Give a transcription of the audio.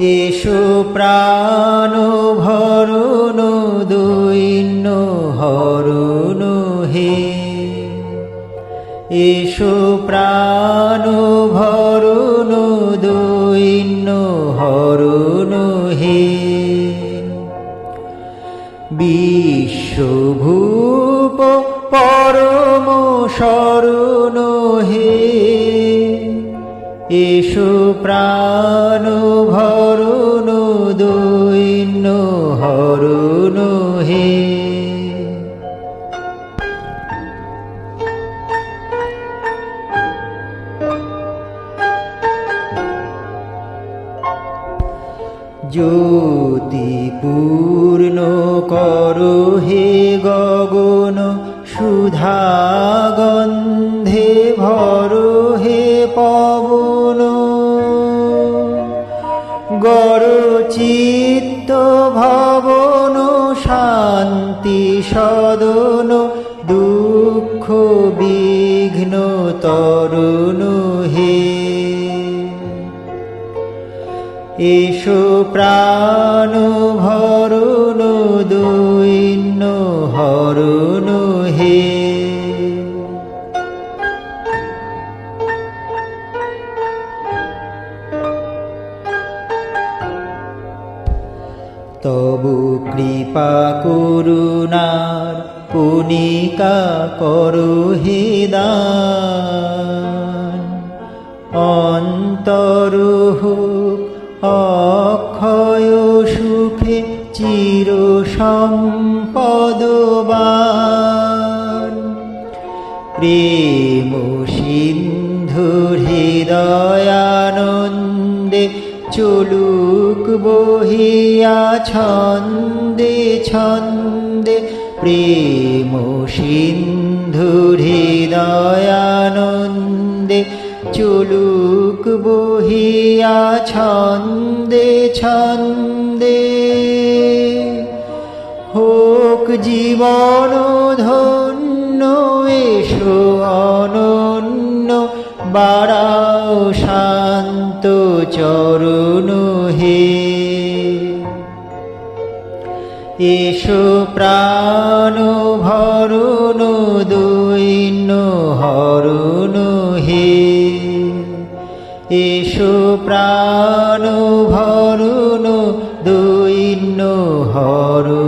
এসো প্রাণ ভরণ দৈন্য হরণ হে। এসো প্রাণ ভরণ দৈন্য হরণ হে। বিশ্বভূপ পরম শরণ হে। এসো প্রাণ ভরণ দৈন্য হরণ হে। জ্যোতি পূর্ণ করো হে গগন সুধা গন্ধে ভরো হে পবন। গড় চিত্ত ভবন শান্তি সদন দুঃখ বিঘ্ন তরুণ হে। এসো প্রাণ ভরণ তবু কৃপা করুণার পুনিকা করো হে দান অন্তরহ অক্ষয় সুখে চির সম্পদবান প্রেম সিন্ধু হৃদয়ানন্দে চলুক বহিয়া ছন্দে ছন্দে প্রেম সিন্ধু হৃদয়ানন্দে। চলুক বহিয়া ছন্দে ছন্দে। হোক জীবন ধন্য, এসো অনন্য, বাড়াও চরুণুহে। ইশু এসো প্রাণ ভরণ দৈন্য হরণ হে। এসো প্রাণ ভরণ দৈন্য হরণ